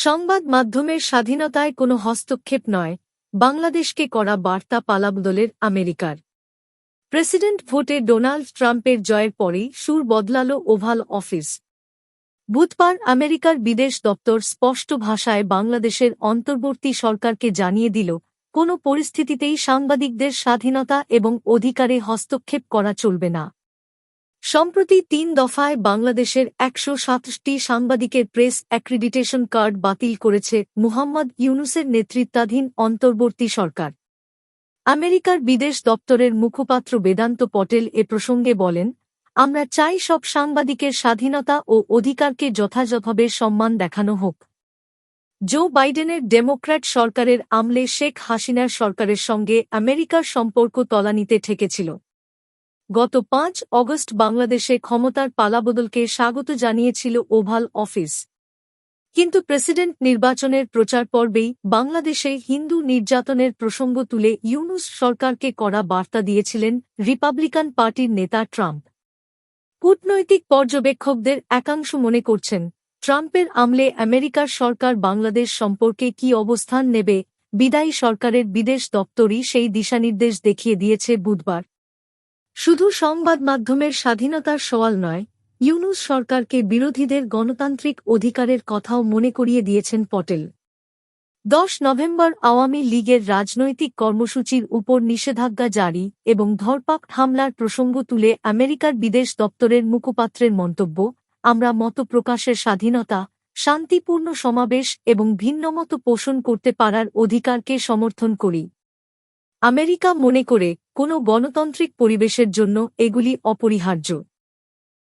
সংবাদ মাধ্যমের স্বাধীনতায় কোনো হস্তক্ষেপ নয়, বাংলাদেশকে করা বার্তা পালাবদলের আমেরিকার। প্রেসিডেন্ট ভোটে ডোনাল্ড ট্রাম্পের জয়ের পরেই সুর বদলাল ওভাল অফিস। বুধবার আমেরিকার বিদেশ দপ্তর স্পষ্ট ভাষায় বাংলাদেশের অন্তর্বর্তী সরকারকে জানিয়ে দিল, কোনো পরিস্থিতিতেই সাংবাদিকদের স্বাধীনতা এবং অধিকারে হস্তক্ষেপ করা চলবে না। সম্প্রতি তিন দফায় বাংলাদেশের একশো সাতটি সাংবাদিকের প্রেস অ্যাক্রিডিটেশন কার্ড বাতিল করেছে মুহাম্মদ ইউনুসের নেতৃত্বাধীন অন্তর্বর্তী সরকার। আমেরিকার বিদেশ দপ্তরের মুখপাত্র বেদান্ত পটেল এ প্রসঙ্গে বলেন, আমরা চাই সব সাংবাদিকের স্বাধীনতা ও অধিকারকে যথাযথভাবে সম্মান দেখানো হোক। জো বাইডেনের ডেমোক্র্যাট সরকারের আমলে শেখ হাসিনার সরকারের সঙ্গে আমেরিকার সম্পর্ক তলানিতে ঠেকেছিল। গত পাঁচ অগস্ট বাংলাদেশে ক্ষমতার পালাবদলকে স্বাগত জানিয়েছিল ওভাল অফিস। কিন্তু প্রেসিডেন্ট নির্বাচনের প্রচার পর্বেই বাংলাদেশে হিন্দু নির্যাতনের প্রসঙ্গ তুলে ইউনুস সরকারকে করা বার্তা দিয়েছিলেন রিপাবলিকান পার্টির নেতা ট্রাম্প। কূটনৈতিক পর্যবেক্ষকদের একাংশ মনে করছেন, ট্রাম্পের আমলে আমেরিকার সরকার বাংলাদেশ সম্পর্কে কি অবস্থান নেবে, বিদায়ী সরকারের বিদেশ দপ্তরই সেই দিশানির্দেশ দেখিয়ে দিয়েছে বুধবার। শুধু সংবাদ মাধ্যমের স্বাধীনতার সওয়াল নয়, ইউনুস সরকারকে বিরোধীদের গণতান্ত্রিক অধিকারের কথাও মনে করিয়ে দিয়েছেন পটেল। দশ নভেম্বর আওয়ামী লীগের রাজনৈতিক কর্মসূচির উপর নিষেধাজ্ঞা জারি এবং ধরপাক হামলার প্রসঙ্গ তুলে আমেরিকার বিদেশ দপ্তরের মুখপাত্রের মন্তব্য, আমরা মত প্রকাশের স্বাধীনতা, শান্তিপূর্ণ সমাবেশ এবং ভিন্নমত পোষণ করতে পারার অধিকারকে সমর্থন করি। আমেরিকা মনে করে কোনো গণতান্ত্রিক পরিবেশের জন্য এগুলি অপরিহার্য।